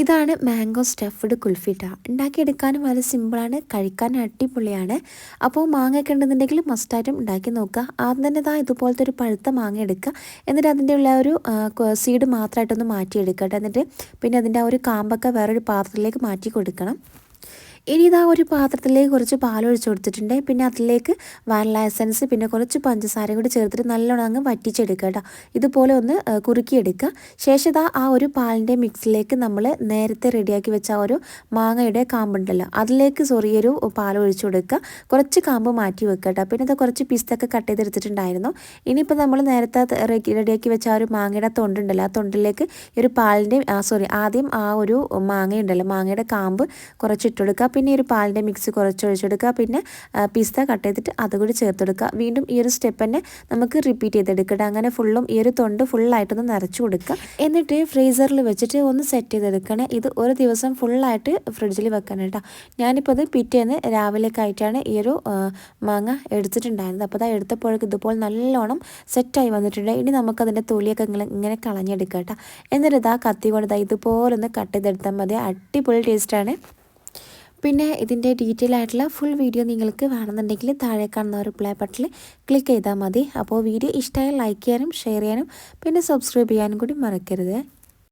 ഇതാണ് mango stuffed കുൽഫിട്ട. ഉണ്ടാക്കിയെടുക്കാനും വളരെ സിമ്പിളാണ് കഴിക്കാൻ അടിപൊളിയാണ്. അപ്പോൾ മാങ്ങ ഒക്കെ ഉണ്ടെന്നുണ്ടെങ്കിൽ മസ്റ്റായിട്ടും ഉണ്ടാക്കി നോക്കുക. ആദ്യം തന്നെ ഇതാ ഇതുപോലത്തെ ഒരു പഴുത്ത മാങ്ങ എടുക്കുക. എന്നിട്ട് അതിന്റെ ഉള്ള ഒരു സീഡ് മാത്രമായിട്ടൊന്ന് മാറ്റിയെടുക്കട്ടെ എന്നിട്ട് പിന്നെ അതിന്റെ ആ ഒരു കാമ്പൊക്കെ വേറൊരു പാത്രത്തിലേക്ക് മാറ്റി കൊടുക്കണം. ഇനി ഇതാ ഒരു പാത്രത്തിലേക്ക് കുറച്ച് പാലൊഴിച്ച് കൊടുത്തിട്ടുണ്ട്. പിന്നെ അതിലേക്ക് വാനില എസൻസ് പിന്നെ കുറച്ച് പഞ്ചസാര കൂടി ചേർത്തിട്ട് നല്ലോണം അങ്ങ് വറ്റിച്ചെടുക്കുക കേട്ടോ. ഇതുപോലെ ഒന്ന് കുറുക്കിയെടുക്കുക. ശേഷം ഇതാ ആ ഒരു പാലിന്റെ മിക്സിലേക്ക് നമ്മൾ നേരത്തെ റെഡിയാക്കി വെച്ച ഒരു മാങ്ങയുടെ കാമ്പുണ്ടല്ലോ അതിലേക്ക് ചെറിയൊരു പാൽ ഒഴിച്ചു കൊടുക്കുക. കുറച്ച് കാമ്പ് മാറ്റി വെക്കുക കേട്ടോ. പിന്നെ ഇത് കുറച്ച് പിസ്തൊക്കെ കട്ട് ചെയ്തെടുത്തിട്ടുണ്ടായിരുന്നു. ഇനിയിപ്പോൾ നമ്മൾ നേരത്തെ റെഡിയാക്കി വെച്ച ആ ഒരു മാങ്ങയുടെ തൊണ്ടുണ്ടല്ലോ ആ തൊണ്ടിലേക്ക് ഈ ഒരു പാലിന്റെ സോറി ആദ്യം ആ ഒരു മാങ്ങയുണ്ടല്ലോ മാങ്ങയുടെ കാമ്പ് കുറച്ച് ഇട്ട് കൊടുക്കുക. പിന്നെ ഒരു പാലിന്റെ മിക്സ് കുറച്ചൊഴിച്ചെടുക്കുക. പിന്നെ പിസ്ത കട്ട് ചെയ്തിട്ട് അതുകൂടി ചേർത്തെടുക്കുക. വീണ്ടും ഈ ഒരു സ്റ്റെപ്പ് തന്നെ നമുക്ക് റിപ്പീറ്റ് ചെയ്തെടുക്കട്ടെ അങ്ങനെ ഫുള്ളും ഈ ഒരു തൊണ്ട് ഫുള്ളായിട്ടൊന്ന് നിറച്ചു കൊടുക്കുക. എന്നിട്ട് ഫ്രീസറിൽ വെച്ചിട്ട് ഒന്ന് സെറ്റ് ചെയ്തെടുക്കണേ. ഇത് ഒരു ദിവസം ഫുള്ളായിട്ട് ഫ്രിഡ്ജിൽ വെക്കണം കേട്ടോ. ഞാനിപ്പോൾ അത് പിറ്റേന്ന് രാവിലേക്കായിട്ടാണ് ഈ ഒരു മാങ്ങ എടുത്തിട്ടുണ്ടായിരുന്നത്. അപ്പോൾ അത് എടുത്തപ്പോഴേക്ക് ഇതുപോലെ നല്ലോണം സെറ്റായി വന്നിട്ടുണ്ട്. ഇനി നമുക്കതിന്റെ തൊലിയൊക്കെ ഇങ്ങനെ കളഞ്ഞെടുക്കാം കേട്ടോ. എന്നിട്ട് ഇതാ കത്തി കൊണ്ട് ഇതുപോലെ ഇതുപോലൊന്ന് കട്ട് ചെയ്തെടുത്താൽ മതി. അടിപൊളി ടേസ്റ്റാണ് പിന്നെ ഇതിന്റെ ഡീറ്റെയിൽ ആയിട്ടുള്ള ഫുൾ വീഡിയോ നിങ്ങൾക്ക് വേണമെന്നുണ്ടെങ്കിൽ താഴെ കാണുന്ന ഒരു പ്ലേ ബട്ടണിൽ ക്ലിക്ക് ചെയ്താൽ മതി. അപ്പോൾ വീഡിയോ ഇഷ്ടമായി ലൈക്ക് ചെയ്യാനും ഷെയർ ചെയ്യാനും പിന്നെ സബ്സ്ക്രൈബ് ചെയ്യാനും കൂടി മറക്കരുത്.